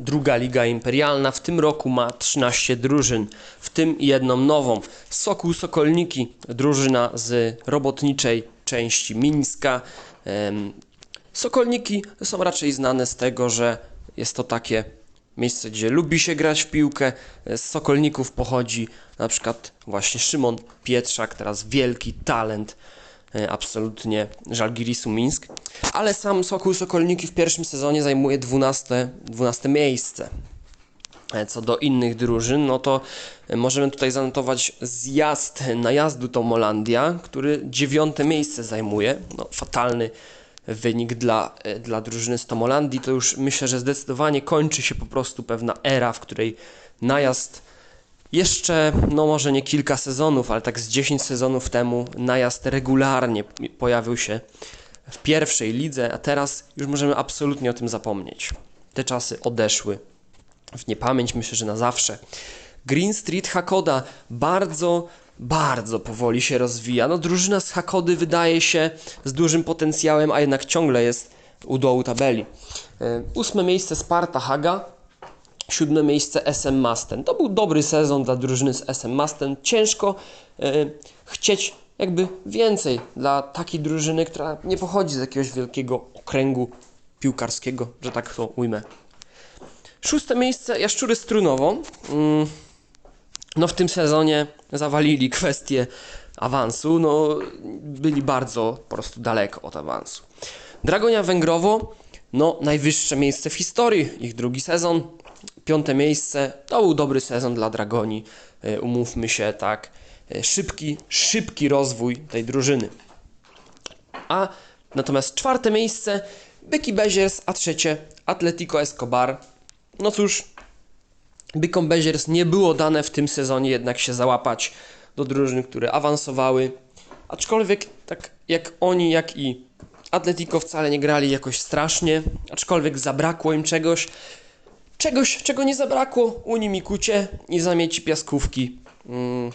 Druga Liga Imperialna w tym roku ma 13 drużyn, w tym jedną nową. Sokół Sokolniki, drużyna z robotniczej części Mińska. Sokolniki są raczej znane z tego, że jest to takie miejsce, gdzie lubi się grać w piłkę. Z Sokolników pochodzi na przykład właśnie Szymon Pietrzak, teraz wielki talent absolutnie Żalgirisu Mińsk. Ale sam Sokół Sokolniki w pierwszym sezonie zajmuje 12, 12 miejsce. E, Co do innych drużyn, no to e, możemy tutaj zanotować zjazd najazdu Tomolandia, który dziewiąte miejsce zajmuje. No, fatalny wynik dla, e, dla drużyny z Tomolandii. To już myślę, że zdecydowanie kończy się po prostu pewna era, w której najazd jeszcze, no może nie kilka sezonów, ale tak z 10 sezonów temu najazd regularnie pojawił się w pierwszej lidze, a teraz już możemy absolutnie o tym zapomnieć. Te czasy odeszły w niepamięć, myślę, że na zawsze. Green Street Hakoda bardzo, bardzo powoli się rozwija. No, drużyna z Hakody wydaje się z dużym potencjałem, a jednak ciągle jest u dołu tabeli. E, Ósme miejsce Sparta Haga, siódme miejsce SM Masten. To był dobry sezon dla drużyny z SM Masten. Ciężko e, chcieć jakby więcej dla takiej drużyny, która nie pochodzi z jakiegoś wielkiego okręgu piłkarskiego, że tak to ujmę. Szóste miejsce Jaszczury Strunowo. Mm, No w tym sezonie zawalili kwestię awansu. No byli bardzo po prostu daleko od awansu. Dragonia Węgrowo, no najwyższe miejsce w historii, ich drugi sezon. Piąte miejsce, to był dobry sezon dla Dragoni, e, umówmy się, tak. E, Szybki, szybki rozwój tej drużyny. A natomiast czwarte miejsce Byki Beziers, a trzecie Atletico Escobar. No cóż, Bykom Beziers nie było dane w tym sezonie jednak się załapać do drużyn, które awansowały. Aczkolwiek tak jak oni, jak i Atletico wcale nie grali jakoś strasznie, aczkolwiek zabrakło im czegoś, czegoś, czego nie zabrakło Unii Mikucie i Zamieci Piaskówki. Mm.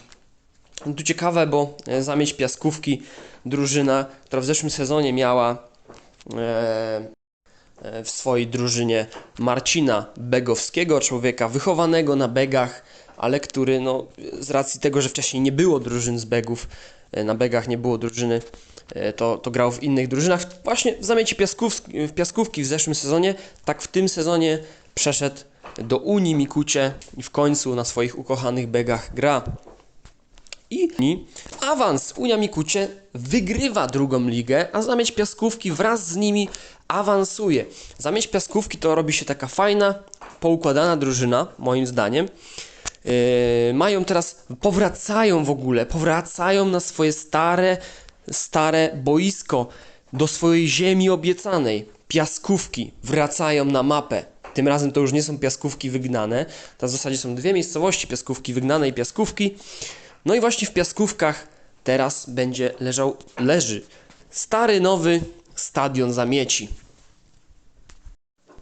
Tu ciekawe, bo e, Zamieć Piaskówki, drużyna, która w zeszłym sezonie miała e, e, w swojej drużynie Marcina Begowskiego, człowieka wychowanego na Begach, ale który no, z racji tego, że wcześniej nie było drużyn z Begów, e, na Begach nie było drużyny, to, to grał w innych drużynach. Właśnie w Zamieci Piaskówki, w Piaskówki w zeszłym sezonie, tak w tym sezonie przeszedł do Unii Mikucie i w końcu na swoich ukochanych Begach gra. I awans Unia Mikucie wygrywa drugą ligę, a Zamieć Piaskówki wraz z nimi awansuje. Zamieć Piaskówki to robi się taka fajna, poukładana drużyna, moim zdaniem. Yy, mają teraz, powracają w ogóle, powracają na swoje stare, stare boisko, do swojej ziemi obiecanej. Piaskówki wracają na mapę. Tym razem to już nie są piaskówki wygnane. To w zasadzie są dwie miejscowości, piaskówki wygnane i piaskówki. No i właśnie w piaskówkach teraz będzie leżał, leży stary, nowy stadion zamieci.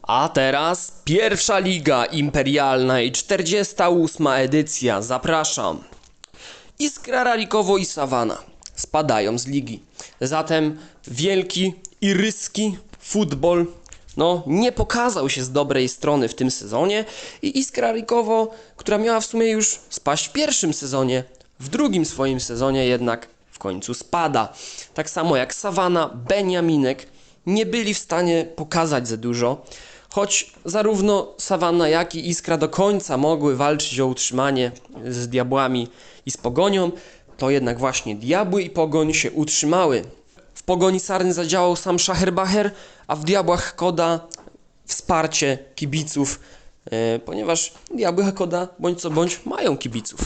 A teraz pierwsza liga imperialna i 48 edycja. Zapraszam. Iskra Ralikowo i Sawana spadają z ligi. Zatem wielki i ryski futbol no, nie pokazał się z dobrej strony w tym sezonie i Iskra Ralikowo, która miała w sumie już spaść w pierwszym sezonie, w drugim swoim sezonie jednak w końcu spada. Tak samo jak Sawana, Beniaminek nie byli w stanie pokazać za dużo. Choć zarówno Sawanna, jak i Iskra do końca mogły walczyć o utrzymanie z diabłami i z pogonią, to jednak właśnie diabły i pogoń się utrzymały. W pogoni Sarny zadziałał sam Szacherbacher, a w diabłach Koda wsparcie kibiców, e, ponieważ diabły Hakoda bądź co bądź mają kibiców.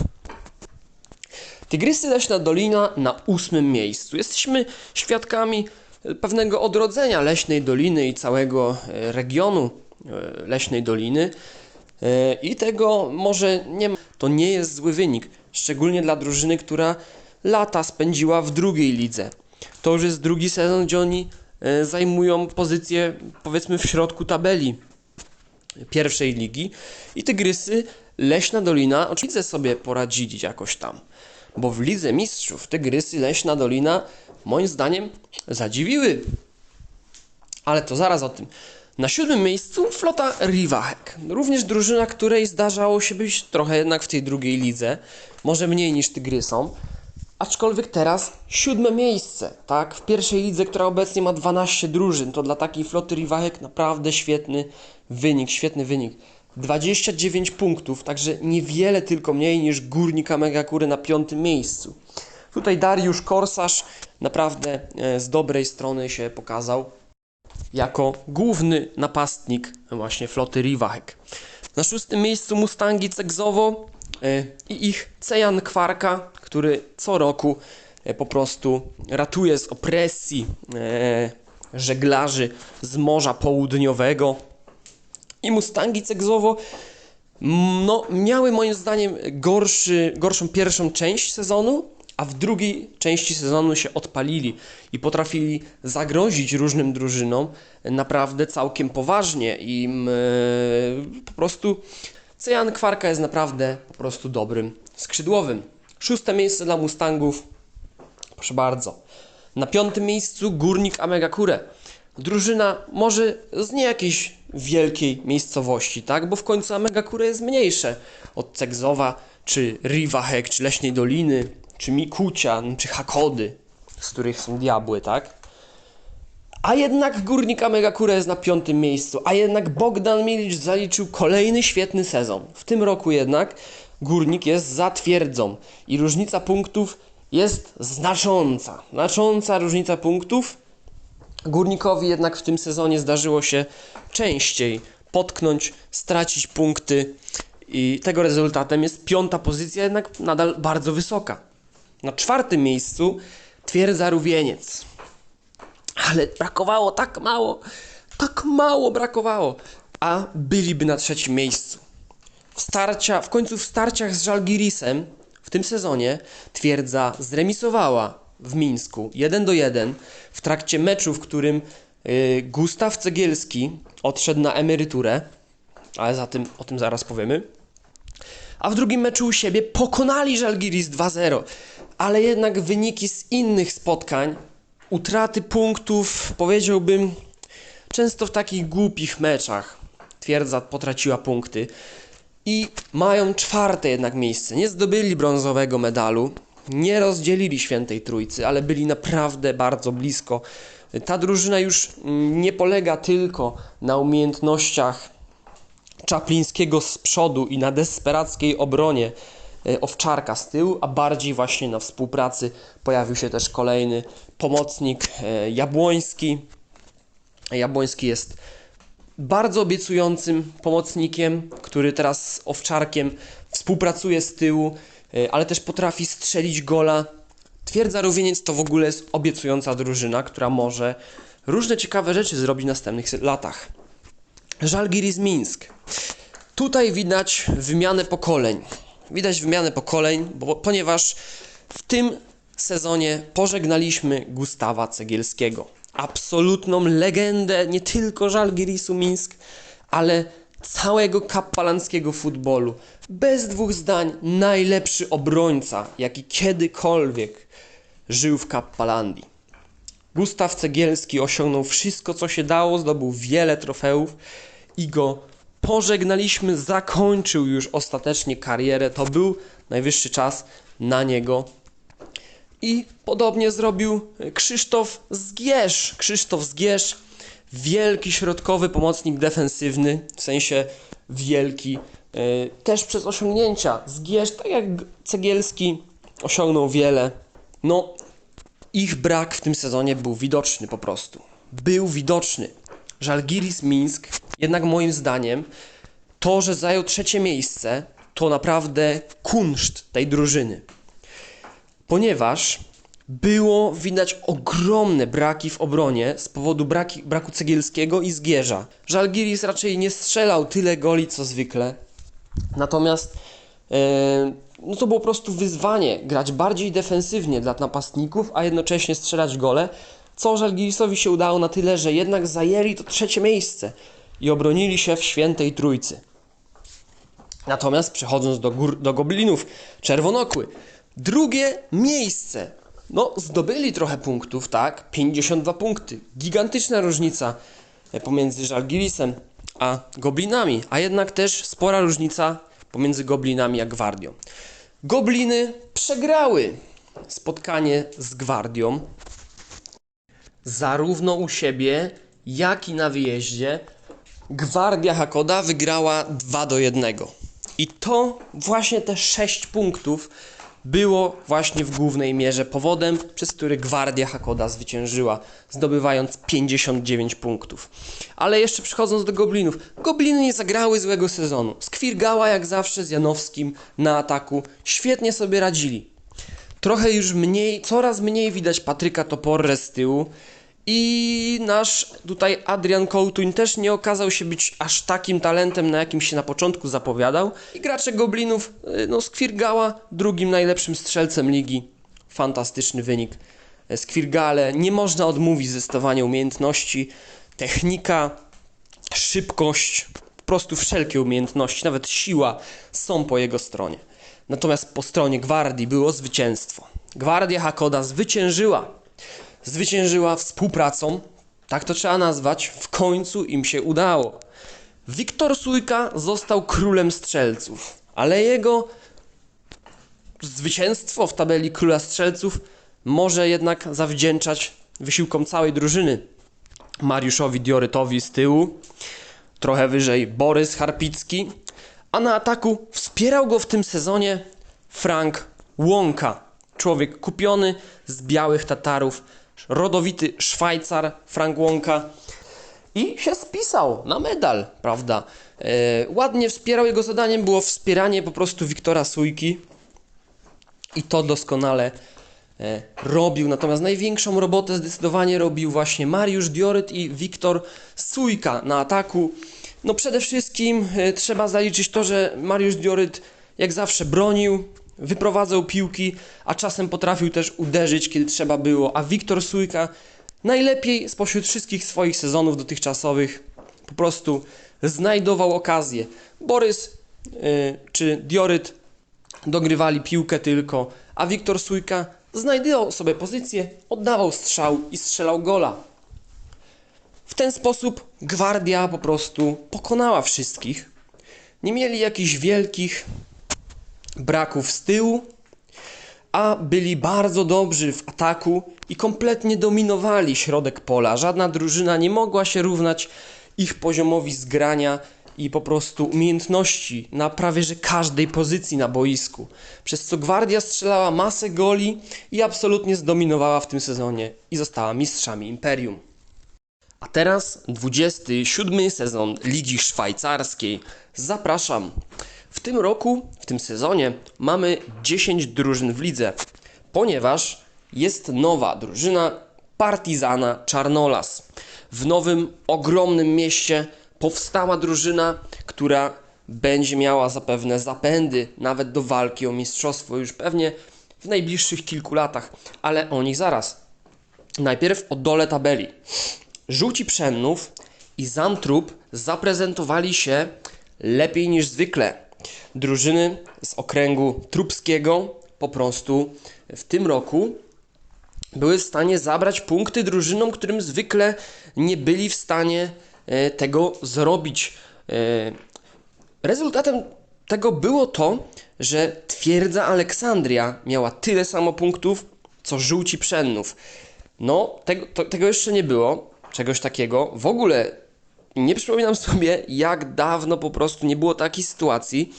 Tygrysy Leśna Dolina na ósmym miejscu. Jesteśmy świadkami e, pewnego odrodzenia Leśnej Doliny i całego e, regionu Leśnej Doliny. I tego może nie ma. To nie jest zły wynik, szczególnie dla drużyny, która lata spędziła w drugiej lidze. To już jest drugi sezon, gdzie oni zajmują pozycję powiedzmy w środku tabeli pierwszej ligi i Tygrysy Leśna Dolina oczywiście sobie poradzili jakoś tam. Bo w Lidze Mistrzów Tygrysy Leśna Dolina moim zdaniem zadziwiły. Ale to zaraz o tym. Na siódmym miejscu flota Rivachek. Również drużyna, której zdarzało się być trochę jednak w tej drugiej lidze. Może mniej niż Tygrysom. Aczkolwiek teraz siódme miejsce, tak? W pierwszej lidze, która obecnie ma 12 drużyn. To dla takiej floty Rivachek naprawdę świetny wynik, świetny wynik. 29 punktów, także niewiele tylko mniej niż Górnika Megakury na piątym miejscu. Tutaj Dariusz Korsarz naprawdę e, z dobrej strony się pokazał jako główny napastnik właśnie floty Rivachek. Na szóstym miejscu Mustangi Cegzowo i ich Cejan Kwarka, który co roku e, po prostu ratuje z opresji e, żeglarzy z Morza Południowego. I Mustangi Cegzowo no, miały moim zdaniem gorszy, gorszą pierwszą część sezonu, a w drugiej części sezonu się odpalili i potrafili zagrozić różnym drużynom naprawdę całkiem poważnie i e, po prostu Cejan Kwarka jest naprawdę po prostu dobrym skrzydłowym. Szóste miejsce dla Mustangów, proszę bardzo. Na piątym miejscu Górnik Amegakure. Drużyna może z nie jakiejś wielkiej miejscowości, tak? Bo w końcu Amegakure jest mniejsze od Cegzowa, czy Rivahek, czy Leśnej Doliny, czy Mikucia, czy Hakody, z których są diabły, tak? A jednak Górnik Amegakure jest na piątym miejscu, a jednak Bogdan Milicz zaliczył kolejny świetny sezon. W tym roku jednak Górnik jest za twierdzą i różnica punktów jest znacząca. Znacząca różnica punktów. Górnikowi jednak w tym sezonie zdarzyło się częściej potknąć, stracić punkty i tego rezultatem jest piąta pozycja, jednak nadal bardzo wysoka. Na czwartym miejscu twierdza Rówieniec. Ale brakowało tak mało, tak mało brakowało, a byliby na trzecim miejscu. W, starcia, w końcu w starciach z Żalgirisem w tym sezonie twierdza zremisowała w Mińsku 1 do 1 w trakcie meczu, w którym y, Gustaw Cegielski odszedł na emeryturę, ale za tym, o tym zaraz powiemy. A w drugim meczu u siebie pokonali Żalgiris 2-0, ale jednak wyniki z innych spotkań, utraty punktów, powiedziałbym, często w takich głupich meczach twierdza potraciła punkty i mają czwarte jednak miejsce. Nie zdobyli brązowego medalu, nie rozdzielili świętej trójcy, ale byli naprawdę bardzo blisko. Ta drużyna już nie polega tylko na umiejętnościach Czaplińskiego z przodu i na desperackiej obronie e, Owczarka z tyłu, a bardziej właśnie na współpracy pojawił się też kolejny pomocnik e, Jabłoński. Jabłoński jest bardzo obiecującym pomocnikiem, który teraz z Owczarkiem współpracuje z tyłu, e, ale też potrafi strzelić gola. Twierdza Rówieniec to w ogóle jest obiecująca drużyna, która może różne ciekawe rzeczy zrobić w następnych latach. Żalgiris Mińsk. Tutaj widać wymianę pokoleń. Widać wymianę pokoleń, bo, ponieważ w tym sezonie pożegnaliśmy Gustawa Cegielskiego. Absolutną legendę nie tylko Żalgirisu Mińsk, ale całego kappalanskiego futbolu. Bez dwóch zdań najlepszy obrońca, jaki kiedykolwiek żył w Kappalandii. Gustaw Cegielski osiągnął wszystko, co się dało, zdobył wiele trofeów i go pożegnaliśmy. Zakończył już ostatecznie karierę. To był najwyższy czas na niego. I podobnie zrobił Krzysztof Zgierz. Krzysztof Zgierz, wielki środkowy pomocnik defensywny, w sensie wielki, yy, też przez osiągnięcia. Zgierz, tak jak Cegielski, osiągnął wiele. No, ich brak w tym sezonie był widoczny po prostu. Był widoczny. Żalgiris Mińsk, jednak moim zdaniem, to, że zajął trzecie miejsce, to naprawdę kunszt tej drużyny. Ponieważ było widać ogromne braki w obronie z powodu braki, braku Cegielskiego i Zgierza. Żalgiris raczej nie strzelał tyle goli co zwykle. Natomiast e, no to było po prostu wyzwanie grać bardziej defensywnie dla napastników, a jednocześnie strzelać gole, co Żalgirisowi się udało na tyle, że jednak zajęli to trzecie miejsce i obronili się w świętej trójcy. Natomiast przechodząc do, gór, do Goblinów, Czerwonokły, drugie miejsce. No, zdobyli trochę punktów, tak? 52 punkty. Gigantyczna różnica e, pomiędzy Żalgirisem a Goblinami, a jednak też spora różnica pomiędzy Goblinami a Gwardią. Gobliny przegrały spotkanie z Gwardią zarówno u siebie, jak i na wyjeździe. Gwardia Hakoda wygrała 2 do 1. I to właśnie te 6 punktów było właśnie w głównej mierze powodem, przez który Gwardia Hakoda zwyciężyła, zdobywając 59 punktów. Ale jeszcze przechodząc do Goblinów. Gobliny nie zagrały złego sezonu. Skwirgała jak zawsze z Janowskim na ataku. Świetnie sobie radzili. Trochę już mniej, coraz mniej widać Patryka Toporre z tyłu. I nasz tutaj Adrian Kołtuń też nie okazał się być aż takim talentem, na jakim się na początku zapowiadał. I gracze Goblinów, y, no Skwirgała drugim najlepszym strzelcem ligi. Fantastyczny wynik. E, Skwirgale nie można odmówić zdecydowanie umiejętności, technika, szybkość, po prostu wszelkie umiejętności, nawet siła są po jego stronie. Natomiast po stronie Gwardii było zwycięstwo. Gwardia Hakoda zwyciężyła. Zwyciężyła współpracą, tak to trzeba nazwać, w końcu im się udało. Wiktor Sójka został królem strzelców, ale jego zwycięstwo w tabeli króla strzelców może jednak zawdzięczać wysiłkom całej drużyny. Mariuszowi Diorytowi z tyłu, trochę wyżej Borys Harpicki, a na ataku wspierał go w tym sezonie Frank Łąka. Człowiek kupiony z białych Tatarów, rodowity Szwajcar Frank Łąka i się spisał na medal, prawda? E, ładnie wspierał, jego zadaniem było wspieranie po prostu Wiktora Sójki i to doskonale e, robił. Natomiast największą robotę zdecydowanie robił właśnie Mariusz Dioryt i Wiktor Sójka na ataku. No przede wszystkim e, trzeba zaliczyć to, że Mariusz Dioryt jak zawsze bronił, wyprowadzał piłki, a czasem potrafił też uderzyć, kiedy trzeba było. A Wiktor Sójka najlepiej spośród wszystkich swoich sezonów dotychczasowych po prostu znajdował okazję. Borys e, czy Dioryt dogrywali piłkę tylko, a Wiktor Sójka znajdował sobie pozycję, oddawał strzał i strzelał gola. W ten sposób Gwardia po prostu pokonała wszystkich. Nie mieli jakichś wielkich braków z tyłu, a byli bardzo dobrzy w ataku i kompletnie dominowali środek pola. Żadna drużyna nie mogła się równać ich poziomowi zgrania i po prostu umiejętności na prawie że każdej pozycji na boisku. Przez co Gwardia strzelała masę goli i absolutnie zdominowała w tym sezonie i została mistrzami Imperium. A teraz 27 sezon Ligi Szwajcarskiej. Zapraszam. W tym roku, w tym sezonie mamy 10 drużyn w lidze, ponieważ jest nowa drużyna Partizana Czarnolas. W nowym, ogromnym mieście powstała drużyna, która będzie miała zapewne zapędy nawet do walki o mistrzostwo już pewnie w najbliższych kilku latach, ale o nich zaraz. Najpierw o dole tabeli. Żółci Przennów i Zamtrup zaprezentowali się lepiej niż zwykle. Drużyny z okręgu trupskiego po prostu w tym roku były w stanie zabrać punkty drużynom, którym zwykle nie byli w stanie e, tego zrobić. E, Rezultatem tego było to, że twierdza Aleksandria miała tyle samo punktów, co żółci Przennów. No, tego, to, tego jeszcze nie było, czegoś takiego. W ogóle nie przypominam sobie, jak dawno po prostu nie było takiej sytuacji,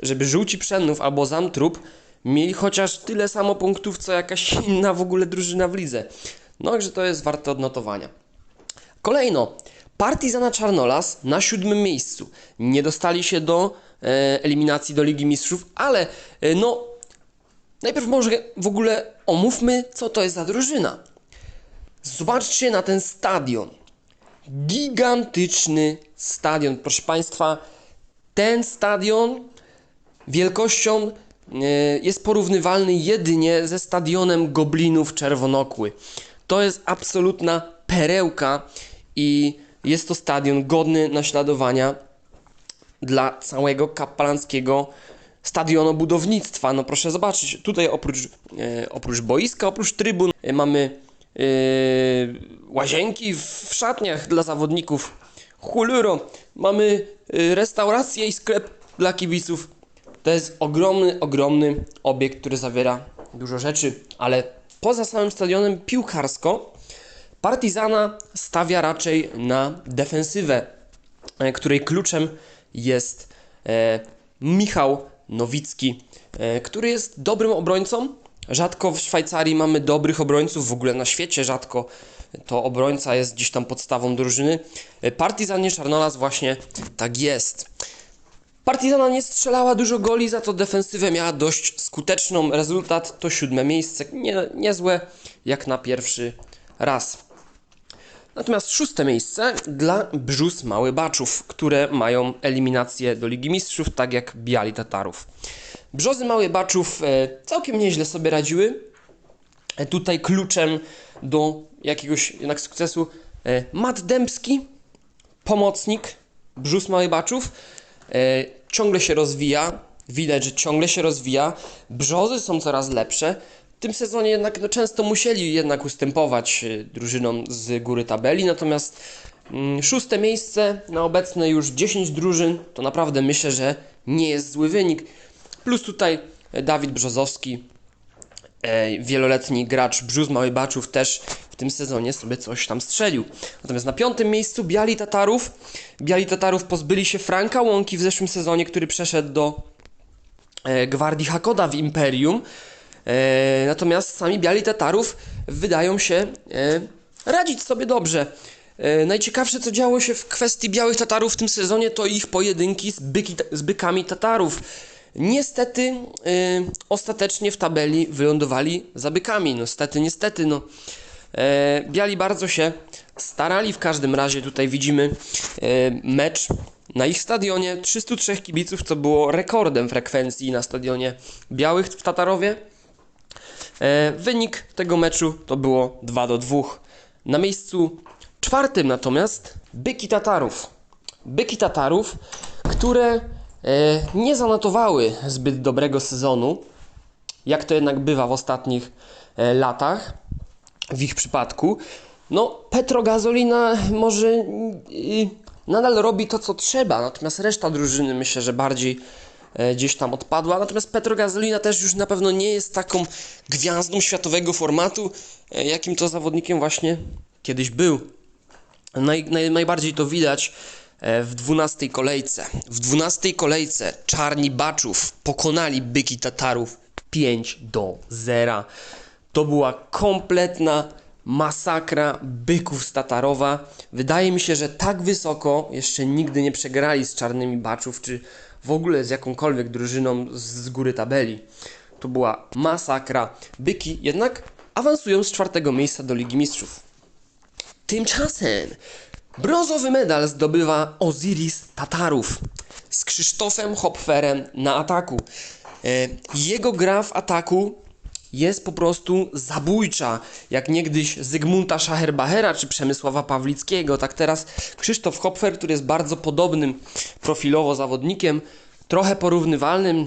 żeby żółci Przennów albo Zamtrup mieli chociaż tyle samo punktów, co jakaś inna w ogóle drużyna w lidze. No, także to jest warte odnotowania. Kolejno, Partizana Czarnolas na siódmym miejscu. Nie dostali się do e, eliminacji do Ligi Mistrzów, ale e, no, najpierw może w ogóle omówmy, co to jest za drużyna. Zobaczcie na ten stadion. Gigantyczny stadion, proszę Państwa. Ten stadion wielkością e, jest porównywalny jedynie ze stadionem Goblinów Czerwonokły. To jest absolutna perełka i jest to stadion godny naśladowania dla całego kaplanckiego stadionobudownictwa. No proszę zobaczyć, tutaj oprócz, e, oprócz boiska, oprócz trybun e, mamy łazienki w szatniach dla zawodników. Huluro, mamy yy, restaurację i sklep dla kibiców. To jest ogromny, ogromny obiekt, który zawiera dużo rzeczy, ale poza samym stadionem piłkarsko Partizana stawia raczej na defensywę, e, której kluczem jest e, Michał Nowicki, e, który jest dobrym obrońcą. Rzadko w Szwajcarii mamy dobrych obrońców, w ogóle na świecie rzadko to obrońca jest gdzieś tam podstawą drużyny. E, Partizanie Czarnolas właśnie tak jest. Partizana nie strzelała dużo goli, za to defensywę miała dość skuteczną. Rezultat to siódme miejsce. Nie, niezłe jak na pierwszy raz. Natomiast szóste miejsce dla Brzus Mały Baczów, które mają eliminację do Ligi Mistrzów, tak jak Biali Tatarów. Brzozy Mały Baczów e, całkiem nieźle sobie radziły. E, tutaj kluczem do jakiegoś jednak sukcesu e, Matt Dębski, pomocnik Brzus Mały Baczów. Ciągle się rozwija, widać, że ciągle się rozwija. Brzozy są coraz lepsze. W tym sezonie jednak no, często musieli jednak ustępować e, drużynom z góry tabeli, natomiast mm, szóste miejsce na obecne już 10 drużyn, to naprawdę myślę, że nie jest zły wynik. Plus tutaj e, Dawid Brzozowski, e, wieloletni gracz Brzuz Mały Baczów też w tym sezonie sobie coś tam strzelił. Natomiast na piątym miejscu Biali Tatarów. Biali Tatarów pozbyli się Franka Łąki w zeszłym sezonie, który przeszedł do e, Gwardii Hakoda w Imperium. E, natomiast sami Biali Tatarów wydają się e, radzić sobie dobrze. E, najciekawsze, co działo się w kwestii Białych Tatarów w tym sezonie, to ich pojedynki z, byki, z bykami Tatarów. Niestety, e, ostatecznie w tabeli wylądowali za bykami. No, stety, niestety, no. E, Biali bardzo się starali, w każdym razie tutaj widzimy e, mecz na ich stadionie 303 kibiców, co było rekordem frekwencji na stadionie Białych w Tatarowie. E, wynik tego meczu to było 2 do 2. Na miejscu czwartym natomiast Byki Tatarów. Byki Tatarów, które e, nie zanotowały zbyt dobrego sezonu, jak to jednak bywa w ostatnich e, latach w ich przypadku. No, Petrogazolina może nadal robi to, co trzeba, natomiast reszta drużyny myślę, że bardziej gdzieś tam odpadła. Natomiast Petrogazolina też już na pewno nie jest taką gwiazdą światowego formatu, e, jakim to zawodnikiem właśnie kiedyś był. Naj, naj, najbardziej to widać e, w 12 kolejce. W 12 kolejce Czarni Baczów pokonali Byki Tatarów 5 do 0. To była kompletna masakra byków z Tatarowa. Wydaje mi się, że tak wysoko jeszcze nigdy nie przegrali z Czarnymi Baczów, czy w ogóle z jakąkolwiek drużyną z- góry tabeli. To była masakra. Byki jednak awansują z czwartego miejsca do Ligi Mistrzów. Tymczasem brązowy medal zdobywa Osiris Tatarów z Krzysztofem Hopferem na ataku. E, Jego gra w ataku jest po prostu zabójcza, jak niegdyś Zygmunta Schaherbachera czy Przemysława Pawlickiego. Tak teraz Krzysztof Hopfer, który jest bardzo podobnym profilowo zawodnikiem, trochę porównywalnym,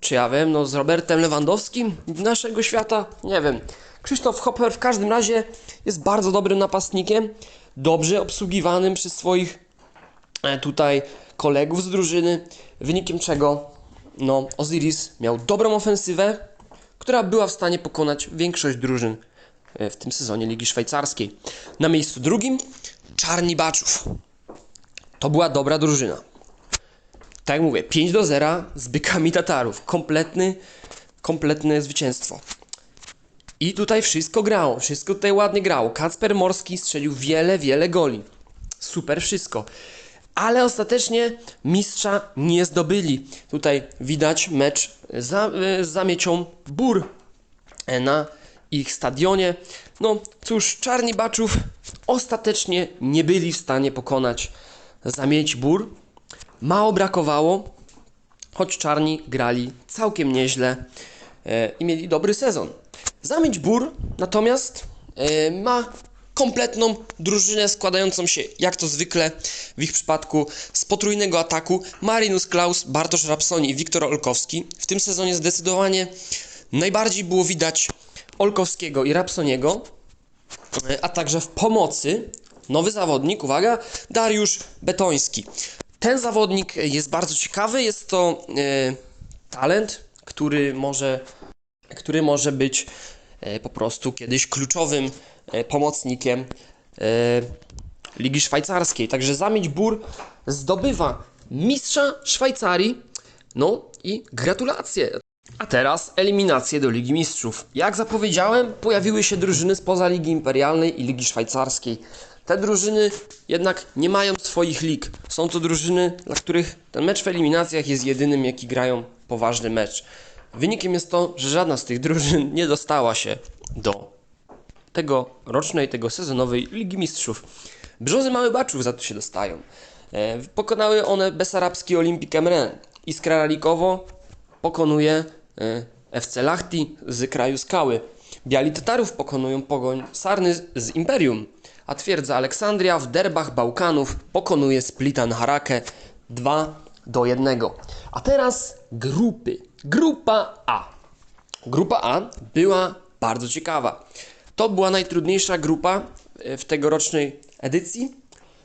czy ja wiem, no z Robertem Lewandowskim naszego świata, nie wiem. Krzysztof Hopfer w każdym razie jest bardzo dobrym napastnikiem, dobrze obsługiwanym przez swoich e, tutaj kolegów z drużyny, wynikiem czego no, Osiris miał dobrą ofensywę, która była w stanie pokonać większość drużyn e, w tym sezonie Ligi Szwajcarskiej. Na miejscu drugim Czarni Baczów. To była dobra drużyna. Tak jak mówię, 5 do 0 z bykami Tatarów. Kompletny, kompletne zwycięstwo. I tutaj wszystko grało, wszystko tutaj ładnie grało. Kacper Morski strzelił wiele, wiele goli. Super wszystko. Ale ostatecznie mistrza nie zdobyli. Tutaj widać mecz za, y, z zamiecią Bór e, na ich stadionie. No cóż, Czarni Baczów ostatecznie nie byli w stanie pokonać zamieć Bór. Mało brakowało, choć Czarni grali całkiem nieźle e, i mieli dobry sezon. Zamieć Bór natomiast e, ma kompletną drużynę składającą się, jak to zwykle w ich przypadku, z potrójnego ataku Marinus Klaus, Bartosz Rapsoni i Wiktor Olkowski. W tym sezonie zdecydowanie najbardziej było widać Olkowskiego i Rapsoniego. e, a także w pomocy nowy zawodnik, uwaga, Dariusz Betoński. Ten zawodnik jest bardzo ciekawy, jest to e, talent, który może, który może być e, po prostu kiedyś kluczowym pomocnikiem e, Ligi Szwajcarskiej. Także Zamieć Bór zdobywa mistrza Szwajcarii. No i gratulacje. A teraz eliminacje do Ligi Mistrzów. Jak zapowiedziałem, pojawiły się drużyny spoza Ligi Imperialnej i Ligi Szwajcarskiej. Te drużyny jednak nie mają swoich lig. Są to drużyny, dla których ten mecz w eliminacjach jest jedynym, jaki grają poważny mecz. Wynikiem jest to, że żadna z tych drużyn nie dostała się do tego rocznej, tego sezonowej Ligi Mistrzów. Brzozy Mały Baczów za to się dostają. E, pokonały one Besarabski Olimpik Emren. Iskra Ralikowo pokonuje e, FC Lachti z kraju Skały. Biali Tatarów pokonują Pogoń Sarny z Imperium. A twierdza Aleksandria w derbach Bałkanów pokonuje Splitan Harakę 2 do 1. A teraz grupy. Grupa A. Grupa A była bardzo ciekawa. To była najtrudniejsza grupa e, w tegorocznej edycji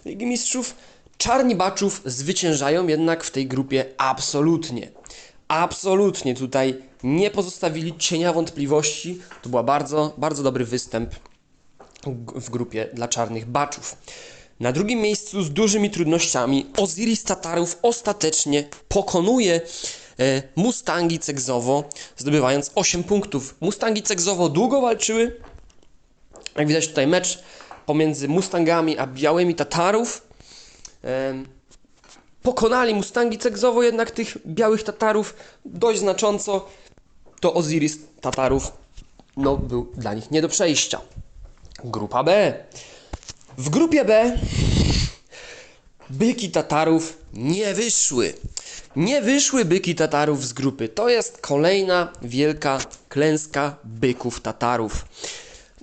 Ligi Mistrzów. Czarni Baczów zwyciężają jednak w tej grupie absolutnie. Absolutnie tutaj nie pozostawili cienia wątpliwości. To był bardzo, bardzo dobry występ w grupie dla czarnych baczów. Na drugim miejscu z dużymi trudnościami Osiris Tatarów ostatecznie pokonuje e, Mustangi Cegzowo, zdobywając 8 punktów. Mustangi Cegzowo długo walczyły. Jak widać tutaj mecz pomiędzy Mustangami a białymi Tatarów. Pokonali Mustangi Cegzowo jednak tych białych Tatarów dość znacząco. To Osiris Tatarów no, był dla nich nie do przejścia. Grupa B. W grupie B byki Tatarów nie wyszły. Nie wyszły byki Tatarów z grupy. To jest kolejna wielka klęska byków Tatarów.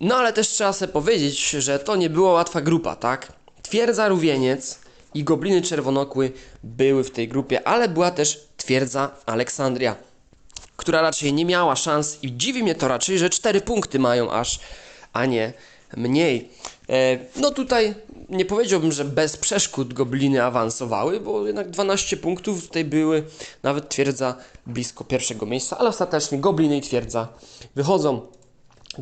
No ale też trzeba sobie powiedzieć, że to nie była łatwa grupa, tak? Twierdza Rówieniec i Gobliny Czerwonokły były w tej grupie, ale była też twierdza Aleksandria która raczej nie miała szans i dziwi mnie to raczej, że 4 punkty mają aż, a nie mniej. E, no tutaj nie powiedziałbym, że bez przeszkód gobliny awansowały, bo jednak 12 punktów tutaj były, nawet twierdza blisko pierwszego miejsca, ale ostatecznie gobliny i twierdza wychodzą.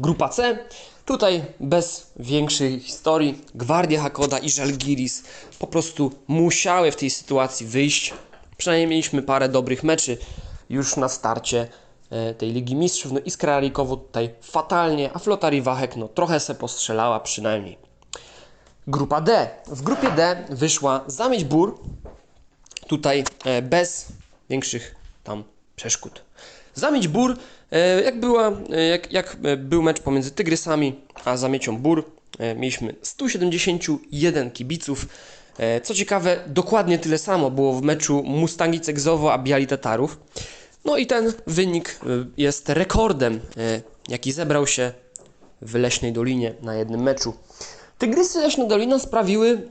Grupa C. Tutaj bez większej historii Gwardia Hakoda i Żalgiris po prostu musiały w tej sytuacji wyjść. Przynajmniej mieliśmy parę dobrych meczy już na starcie e, tej Ligi Mistrzów. No Iskra Ralikowo tutaj fatalnie, a Flotari Wachek no trochę se postrzelała przynajmniej. Grupa D. W grupie D wyszła Zamieć Bór, tutaj e, bez większych tam przeszkód. Zamieć Bór, jak, była, e, jak, jak e, był mecz pomiędzy Tygrysami a Zamiecią Bór, e, mieliśmy 171 kibiców. E, Co ciekawe, dokładnie tyle samo było w meczu Mustangi Cegzowo a Biali Tatarów. No i ten wynik e, jest rekordem, e, jaki zebrał się w Leśnej Dolinie na jednym meczu. Tygrysy Leśna Dolina sprawiły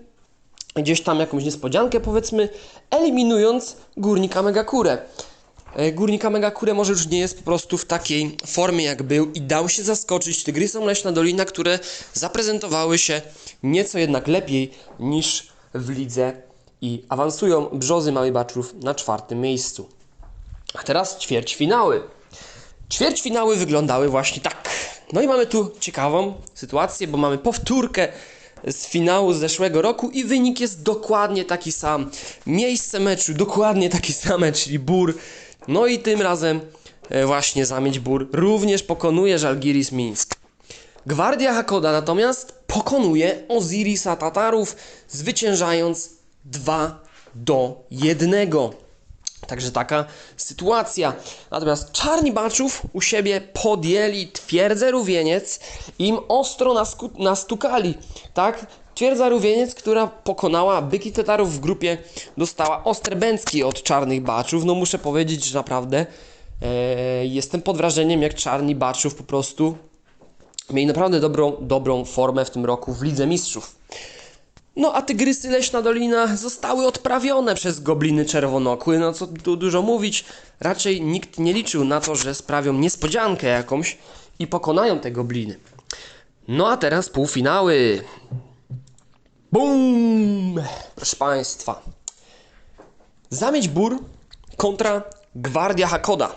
gdzieś tam jakąś niespodziankę, powiedzmy, eliminując Górnika Megakurę. E, Górnika Megakurę może już nie jest po prostu w takiej formie jak był i dał się zaskoczyć Tygrysom Leśna Dolina, które zaprezentowały się nieco jednak lepiej niż w lidze i awansują Brzozy Mały Baczów na czwartym miejscu. A teraz ćwierćfinały. Ćwierćfinały wyglądały właśnie tak. No i mamy tu ciekawą sytuację, bo mamy powtórkę z finału z zeszłego roku i wynik jest dokładnie taki sam. Miejsce meczu dokładnie takie same, czyli Bór. No i tym razem e, właśnie Zamieć Bór również pokonuje Żalgiris Mińsk. Gwardia Hakoda natomiast pokonuje Osirisa Tatarów, zwyciężając 2 do 1. Także taka sytuacja. Natomiast Czarni Baczów u siebie podjęli twierdzę Rówieniec, im ostro nastukali, tak? Twierdza Rówieniec, która pokonała Byki Tatarów w grupie, dostała ostre bęcki od Czarnych Baczów. No muszę powiedzieć, że naprawdę e, jestem pod wrażeniem, jak Czarni Baczów po prostu mieli naprawdę dobrą, dobrą formę w tym roku w Lidze Mistrzów. No a Tygrysy Leśna Dolina zostały odprawione przez Gobliny Czerwonokły, no co tu dużo mówić, raczej nikt nie liczył na to, że sprawią niespodziankę jakąś i pokonają te Gobliny. No a teraz półfinały. Bum! Proszę Państwa. Zamieć Bór kontra Gwardia Hakoda.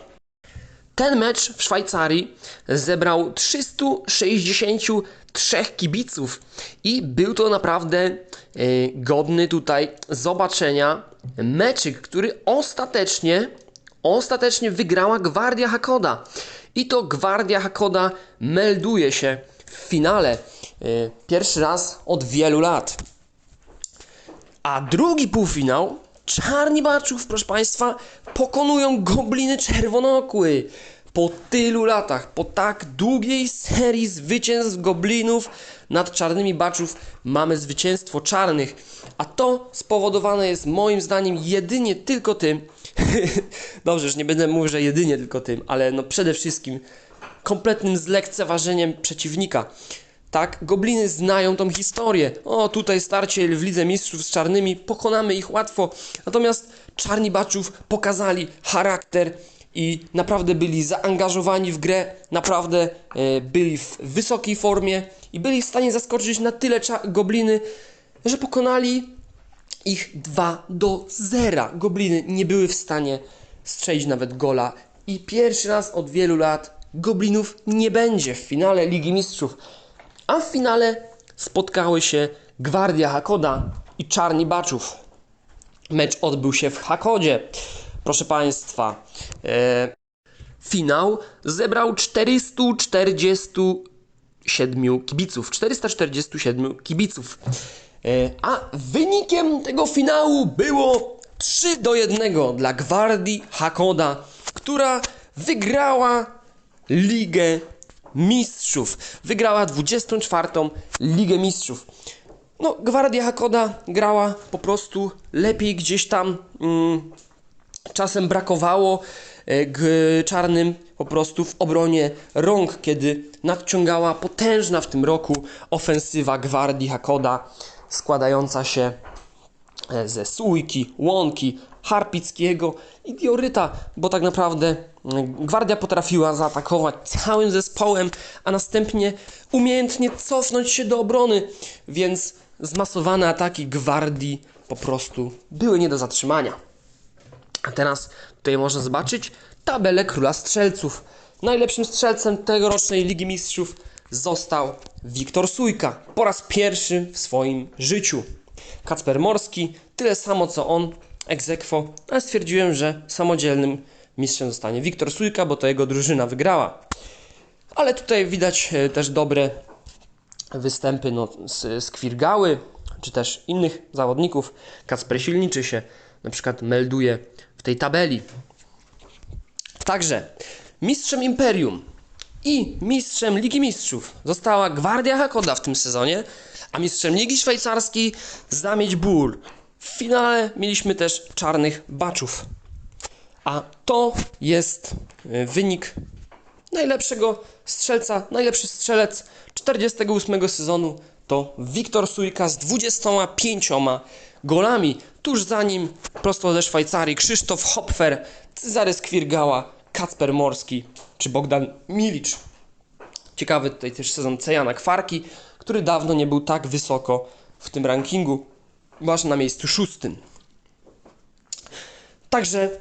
Ten mecz w Szwajcarii zebrał 363 kibiców i był to naprawdę e, godny tutaj zobaczenia meczyk, który ostatecznie, ostatecznie wygrała Gwardia Hakoda. I to Gwardia Hakoda melduje się w finale pierwszy raz od wielu lat. A drugi półfinał Czarni Baczów, proszę Państwa, pokonują Gobliny Czerwonokły. Po tylu latach, po tak długiej serii zwycięstw Goblinów nad Czarnymi Baczów mamy zwycięstwo czarnych. A to spowodowane jest moim zdaniem jedynie tylko tym, dobrze, już nie będę mówił, że jedynie tylko tym, ale no przede wszystkim kompletnym zlekceważeniem przeciwnika. Tak, gobliny znają tą historię. O, tutaj starcie w Lidze Mistrzów z czarnymi, pokonamy ich łatwo. Natomiast czarni baczów pokazali charakter i naprawdę byli zaangażowani w grę, naprawdę e, byli w wysokiej formie i byli w stanie zaskoczyć na tyle gobliny, że pokonali ich 2 do 0. Gobliny nie były w stanie strzelić nawet gola i pierwszy raz od wielu lat Goblinów nie będzie w finale Ligi Mistrzów. A w finale spotkały się Gwardia Hakoda i Czarni Baczów. Mecz odbył się w Hakodzie. Proszę Państwa, e, finał zebrał 447 kibiców. 447 kibiców. E, a wynikiem tego finału było 3 do 1 dla Gwardii Hakoda, która wygrała Ligę Mistrzów. Wygrała 24. Ligę Mistrzów. No, Gwardia Hakoda grała po prostu lepiej gdzieś tam. Mm, czasem brakowało e, czarnym po prostu w obronie rąk, kiedy nadciągała potężna w tym roku ofensywa Gwardii Hakoda, składająca się e, ze Sójki, Łąki, Harpickiego i Dioryta, bo tak naprawdę Gwardia potrafiła zaatakować całym zespołem, a następnie umiejętnie cofnąć się do obrony, więc zmasowane ataki Gwardii po prostu były nie do zatrzymania. A teraz tutaj można zobaczyć tabelę Króla Strzelców. Najlepszym strzelcem tegorocznej Ligi Mistrzów został Wiktor Sujka. Po raz pierwszy w swoim życiu. Kacper Morski, tyle samo co on, ex aequo, ale stwierdziłem, że samodzielnym mistrzem zostanie Wiktor Sujka, bo to jego drużyna wygrała. Ale tutaj widać e, też dobre występy no, z, Kwirgały, czy też innych zawodników. Kacper Silniczy się na przykład melduje w tej tabeli. Także mistrzem Imperium i mistrzem Ligi Mistrzów została Gwardia Hakoda w tym sezonie, a mistrzem Ligi Szwajcarskiej Zamieć Ból. W finale mieliśmy też Czarnych Baczów. A to jest y, wynik najlepszego strzelca, najlepszy strzelec 48 sezonu to Wiktor Sujka z 25 golami. Tuż za nim, prosto ze Szwajcarii, Krzysztof Hopfer, Cezary Skwirgała, Kacper Morski czy Bogdan Milicz. Ciekawy tutaj też sezon Cejana Kwarki, który dawno nie był tak wysoko w tym rankingu, aż na miejscu szóstym. Także